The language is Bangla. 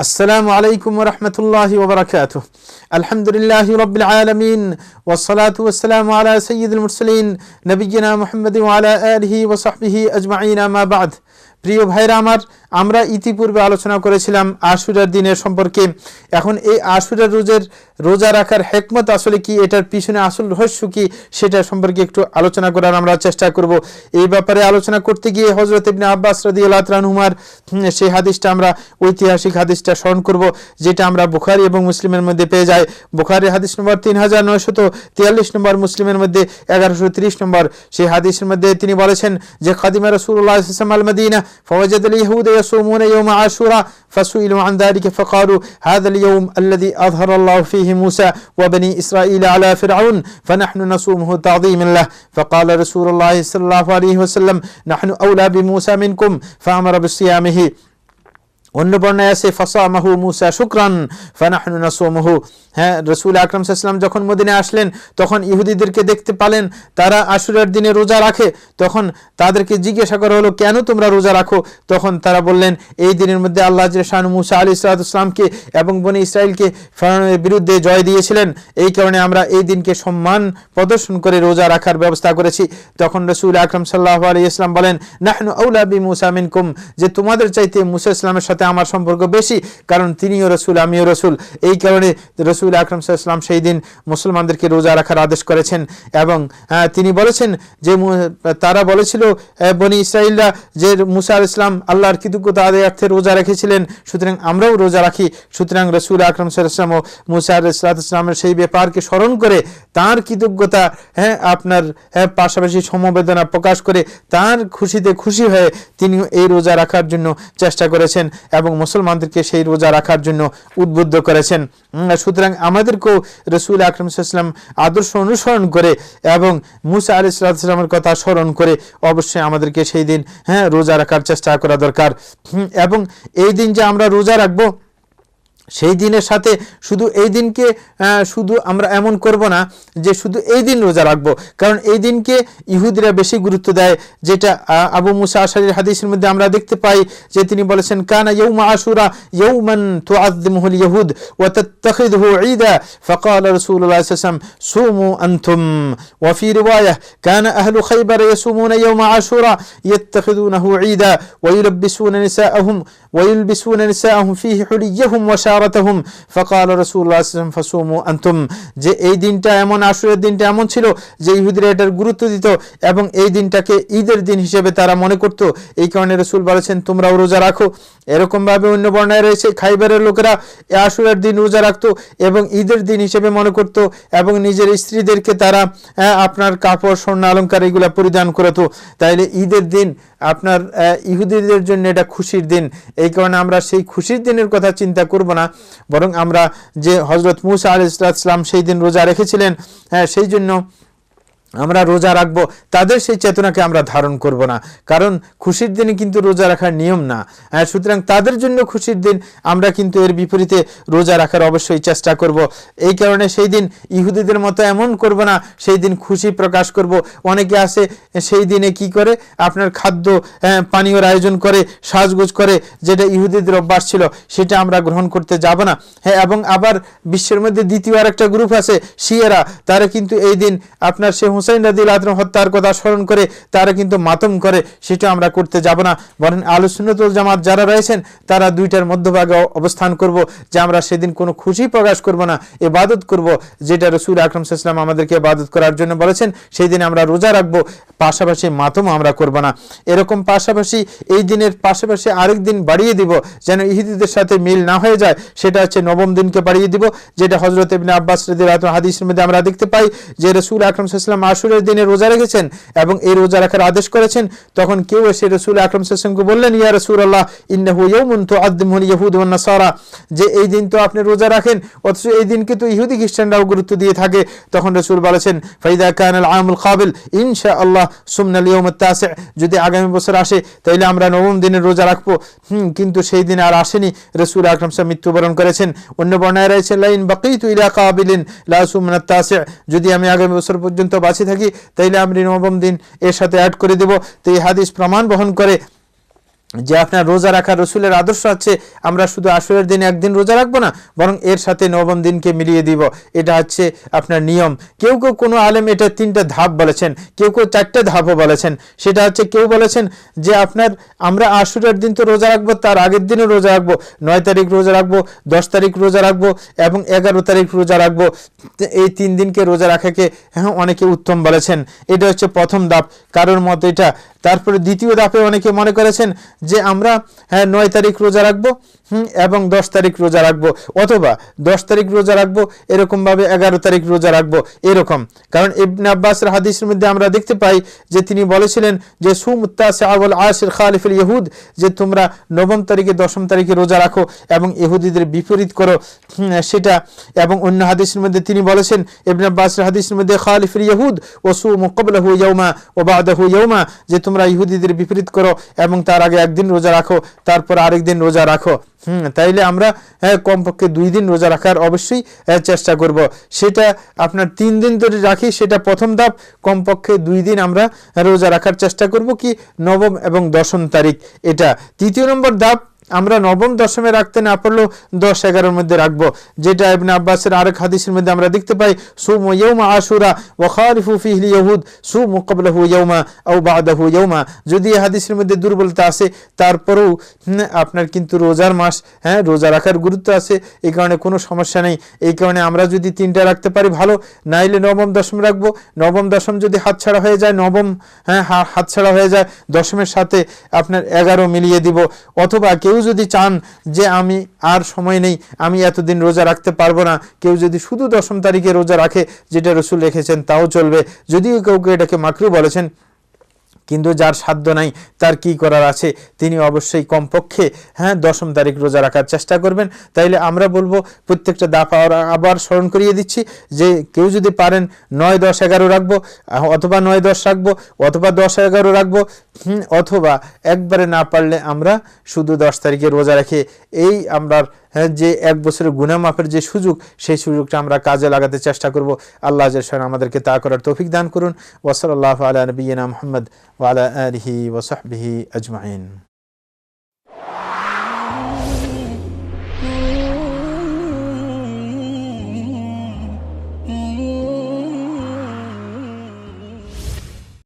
السلام عليكم ورحمة الله وبركاته الحمد لله رب العالمين والصلاة والسلام على سيد المرسلين نبينا محمد وعلى آله وصحبه أجمعين ما بعد প্রিয় ভাইরা আমার আমরা ইতিপূর্বে আলোচনা করেছিলাম আশুরার দিনের সম্পর্কে। এখন এই আশুরার রোজের রোজা রাখার হেকমত আসলে কি? এটার পিছনে আসল রহস্য কি? সেটা সম্পর্কে একটু আলোচনা করার আমরা চেষ্টা করব। এই ব্যাপারে আলোচনা করতে গিয়ে হজরত ইবনে আব্বাস রদি আল্লাহনুমার সেই হাদিসটা আমরা, ঐতিহাসিক হাদিসটা স্মরণ করব, যেটা আমরা বুখারি এবং মুসলিমের মধ্যে পেয়ে যাই। বুখারি হাদিস নম্বর তিন হাজার নয়শত তিয়াল্লিশ নম্বর, মুসলিমের মধ্যে এগারোশো তিরিশ নম্বর। সেই হাদিসের মধ্যে তিনি বলেছেন যে, খাদিমা রসুল্লাহ ইসলাম আল ফওয়াজ আলী ইহুদ يصومون يوم عاشوراء فسئلوا عن ذلك فقالوا هذا اليوم الذي أظهر الله فيه موسى وبني إسرائيل على فرعون فنحن نصومه تعظيما له. فقال رسول الله صلى الله عليه وسلم نحن أولى بموسى منكم فأمر بصيامه. অন্য বর্ণায় আছে, ফাসামাহু মুসা শুক্রান, ফানাহনু নাসুমহু। হ্যাঁ রসুল আকরম সাল্লাম যখন মদিনে আসলেন, তখন ইহুদিদেরকে দেখতে পালেন, তারা আশুরার দিনে রোজা রাখে। তখন তাদেরকে জিজ্ঞাসা করা হলো, কেন তোমরা রোজা রাখো? তখন তারা বললেন, এই দিনের মধ্যে আল্লাহ শাহ মুসা আলী ইসলাতামকে এবং বনি ইসরায়েলকে ফেরানোর বিরুদ্ধে জয় দিয়েছিলেন। এই কারণে আমরা এই দিনকে সম্মান প্রদর্শন করে রোজা রাখার ব্যবস্থা করেছি। তখন রসুল আকরম সাল্লাহ আলী ইসলাম বলেন, নাহনু আউলাবি মুসা মিনকুম, যে তোমাদের চাইতে মুসা ইসলামের সাথে আমার সম্পর্ক বেশি, কারণ তিনিও রসুল, আমিও রসুল। এই কারণে রসুল আকরম সাল্লাম সেই দিন মুসলমানদেরকে রোজা রাখার আদেশ করেছেন এবং তিনি বলেছেন যে তারা বলেছিল বনি ইসরাইলরা যে মুসা ইসলাম আল্লাহর কৃতজ্ঞতা আদায়ার্থে রোজা রেখেছিলেন, সুতরাং আমরাও রোজা রাখি। সুতরাং রসুল আকরম সাল্লাম ও মুসা ইসলাত ইসলামের সেই ব্যাপারকে স্মরণ করে তার কৃতজ্ঞতা হ্যাঁ আপনার হ্যাঁ পাশাপাশি সমবেদনা প্রকাশ করে তার খুশিতে খুশি হয়ে তিনি এই রোজা রাখার জন্য চেষ্টা করেছেন। এবং মুসলমানদেরকে সেই রোজা রাখার জন্য উদ্বুদ্ধ করেছেন। সুতরাং আমাদেরকেও রসুল আকরম সাল্লাম আদর্শ অনুসরণ করে এবং মুসা আলি সাল্লামের কথা স্মরণ করে অবশ্যই আমাদেরকে সেই দিন হ্যাঁ রোজা রাখার চেষ্টা করা দরকার। এবং এই দিন যে আমরা রোজা রাখব সেই দিনের সাথে শুধু এই দিনকে শুধু আমরা এমন করব না যে শুধু এই দিন রোজা রাখবো কারণ এই দিনকে ইহুদিরা বেশি গুরুত্ব দেয় যেটা আবু মুসা আশারির হাদিসের মধ্যে আমরা দেখতে পাই যে তিনি বলেছেন কানা ইয়ৌমা আশুরা ইয়ৌমান তো আজমুল ইহুদ ও তখিদহু ঈদা فقال رسول الله صلى الله عليه وسلم صوموا أنتم وفي رواية كان أهل خيبر يصومون يوم عاشوراء يتخذونه عيدا ويلبسون نساءهم ويلبسون نساءهم فيه حليهم وشارتهم কাফারাতাহুম ফাকাল রাসূলুল্লাহ সাল্লাল্লাহু আলাইহি যে এই দিনটা এমন আশুরের দিনটা এমন ছিল যে ইহুদিরা এটার গুরুত্ব দিত এবং এই দিনটাকে ঈদের দিন হিসেবে তারা মনে করত। এই কারণে রসুল বলেছেন, তোমরাও রোজা রাখো। এরকমভাবে অন্য বর্ণায় রয়েছে, খাইবারের লোকেরা আশুরের দিন রোজা রাখতো এবং ঈদের দিন হিসেবে মনে করত এবং নিজের স্ত্রীদেরকে তারা হ্যাঁ, আপনার কাপড়, স্বর্ণ অলংকার এগুলো পরিধান করতো। তাইলে ঈদের দিন আপনার ইহুদিদের জন্য এটা খুশির দিন। এই কারণে আমরা সেই খুশির দিনের কথা চিন্তা করব না। বরং আমরা যে হজরত মুসা আল ইসলাম সেই দিন রোজা রেখেছিলেন হ্যাঁ সেই জন্য আমরা রোজা রাখব, তাদের সেই চেতনাকে আমরা ধারণ করব না। কারণ খুশির দিনে কিন্তু রোজা রাখার নিয়ম না। সুতরাং তাদের জন্য খুশির দিন আমরা কিন্তু এর বিপরীতে রোজা রাখার অবশ্যই চেষ্টা করব। এই কারণে সেই দিন ইহুদিদের মতো এমন করব না, সেই দিন খুশি প্রকাশ করব। অনেকে আসে সেই দিনে কি করে? আপনার খাদ্য পানীয়র আয়োজন করে, সাজগোজ করে, যেটা ইহুদিদের অভ্যাস ছিল, সেটা আমরা গ্রহণ করতে যাব না। হ্যাঁ এবং আবার বিশ্বের মধ্যে দ্বিতীয় আর একটা গ্রুপ আছে, শিয়েরা। তারা কিন্তু এই দিন আপনার সে হুসাইন রাদিল আদম হত্যার কথা স্মরণ করে তারা কিন্তু মাতম করে, সেটা আমরা করতে যাব না। বরং আলোচনতুল জামাত যারা রয়েছেন, তারা দুইটার মধ্যভাগে অবস্থান করব, যে আমরা সেদিন কোনো খুশি প্রকাশ করব না এবাদত করব, যেটা রসুল আকরম সাল্লাম আমাদেরকে এবাদত করার জন্য বলেছেন সেই দিন আমরা রোজা রাখব, পাশাপাশি মাতম আমরা করব না। এরকম পাশাপাশি এই দিনের পাশাপাশি আরেক দিন বাড়িয়ে দিব, যেন ইহুদিদের সাথে মিল না হয়ে যায়, সেটা হচ্ছে নবম দিনকে বাড়িয়ে দিব, যেটা হজরত ইবিন আব্বাস রদিল হাদিসের মধ্যে আমরা দেখতে পাই, যে রসুল আকরম সাল্লাম আশুরের দিনে রোজা রেখেছেন এবং এই রোজা রাখার আদেশ করেছেন, তখন কেউ এসে রসুল আকরম সাল্লামকে বললেন, ইয়া রসুল আল্লাহ ইন্নাহু ইয়াউমুন তুআদ্দিমুহু ইয়াহুদ ওয়ান নাসারা যে এই দিন তো আপনি রোজা রাখেন, অথচ এই দিনকে তো ইহুদি খ্রিস্টানরাও গুরুত্ব দিয়ে থাকে। তখন রসুল বলেছেন, ফাইদা কান আল আমুল কাবিল, ইনশাআল্লাহ সুমনাল ইয়াউম তাসি যদি আগামী বছর আসে, তাইলে আমরা নবম দিনে রোজা রাখব। হুম, কিন্তু সেই দিন আর আসেনি। রসুল আকরম সাহেব মৃত্যুবরণ করেছেন। অন্য বর্ণায় রয়েছে, লাইন বাকিতু ইলা কাবিলিন, লা সুমনাত তাসি যদি আমি আগামী বছর পর্যন্ত বাঁচে থাকি, তাইলে আমি নবম দিন এর সাথে অ্যাড করে দেব। তো এই হাদিস প্রমাণ বহন করে যে আপনার রোজা রাখার রসুলের আদর্শ আছে, আমরা শুধু আসরের দিনে একদিন রোজা রাখব না, বরং এর সাথে নবম দিনকে মিলিয়ে দিব। এটা হচ্ছে আপনার নিয়ম। কেউ কেউ কোনো আলেম এটা তিনটা ধাপ বলেছেন, কেউ কেউ চারটে ধাপও বলেছেন। সেটা হচ্ছে কেউ বলেছেন যে আপনার, আমরা আসরের দিন তো রোজা রাখব, তার আগের দিনও রোজা রাখব। নয় তারিখ রোজা রাখব, দশ তারিখ রোজা রাখব এবং এগারো তারিখ রোজা রাখব। এই তিন দিনকে রোজা রাখাকে হ্যাঁ অনেকে উত্তম বলেছেন। এটা হচ্ছে প্রথম ধাপ। কারোর মত এটা তারপরে দ্বিতীয় ধাপে অনেকে মনে করেছেন যে আমরা হ্যাঁ নয় তারিখ রোজা রাখব এবং দশ তারিখ রোজা রাখব, অথবা দশ তারিখ রোজা রাখব, এরকমভাবে এগারো তারিখ রোজা রাখব, এরকম। কারণ ইবনে আব্বাসের হাদিসের মধ্যে আমরা দেখতে পাই যে তিনি বলেছিলেন যে সুমুত্তাসে আবুল আসির খালিফুল ইহুদ যে তোমরা নবম তারিখে, দশম তারিখে রোজা রাখো এবং ইহুদিদের বিপরীত করো সেটা। এবং অন্য হাদিসের মধ্যে তিনি বলেছেন, ইবনে আব্বাসের হাদিসের মধ্যে, খালিফুল ইহুদ ও সু মুকবলহু ইয়ৌমা ও বাদাহু ইয়ৌমা যে তোমরা ইহুদিদের বিপরীত করো এবং তার আগে একদিন রোজা রাখো, তারপর আরেক দিন রোজা রাখো। হুম, তাইলে আমরা কমপক্ষে দুই দিন রোজা রাখার অবশ্যই চেষ্টা করব। সেটা আপনার তিন দিন ধরে রাখি, সেটা প্রথম ধাপ। কমপক্ষে দুই দিন আমরা রোজা রাখার চেষ্টা করব কি, নবম এবং দশম তারিখ। এটা তৃতীয় নম্বর ধাপ। আমরা নবম, দশমে রাখতে না পারলেও দশ, এগারোর মধ্যে রাখব। যেটা ইবনে আব্বাসের আরেক হাদিসের মধ্যে আমরা দেখতে পাই, সুম ইয়ৌমা আশুরা ও খালিফু ফিহলি ইহুদ সুম কবলহু ইয়ৌমা ও বাদাহু ইয়ৌমা যদি এই হাদিসের মধ্যে দুর্বলতা আসে, তারপরেও আপনার কিন্তু রোজার মাস হ্যাঁ রোজা রাখার গুরুত্ব আছে এই কারণে কোনো সমস্যা নেই। এই কারণে আমরা যদি তিনটা রাখতে পারি ভালো, নাইলে নবম, দশম রাখব। নবম, দশম যদি হাতছাড়া হয়ে যায়, নবম হ্যাঁ হা- হাতছাড়া হয়ে যায়, দশমের সাথে আপনার এগারো মিলিয়ে দিব। অথবা কেউ যদি চান যে আমি আর সময় নেই, আমি এতদিন রোজা রাখতে পারব না, কেউ যদি শুধু দশম তারিখে রোজা রাখে, যেটা রসুল রেখেছেন, তাও চলবে। যদিও কাউকে কেউ এটাকে মাকরু বলেছেন কিন্তু যার সাধ্য নাই, তার কি করার আছে? তিনি অবশ্যই কমপক্ষে হ্যাঁ দশম তারিখ রোজা রাখার চেষ্টা করবেন। তাইলে আমরা বলব, প্রত্যেকটা দাপ আবার- স্মরণ করিয়ে দিচ্ছি যে কেউ যদি পারেন নয়, দশ, এগারো রাখব, অথবা নয়, দশ রাখব, অথবা দশ, এগারো রাখব অথবা একবারে না পারলে আমরা শুধু দশ তারিখে রোজা রেখে এই আমরা যে এক বছরের গুণামাফের যে সুযোগ, সেই সুযোগটা আমরা কাজে লাগাতে চেষ্টা করব। আল্লাহ জাল আমাদেরকে তা করার তৌফিক দান করুন। ওসল আল্লাহ আলা নবীনা মোহাম্মদ ওয়ালা আলহি ওসহবিহি আজমাইন।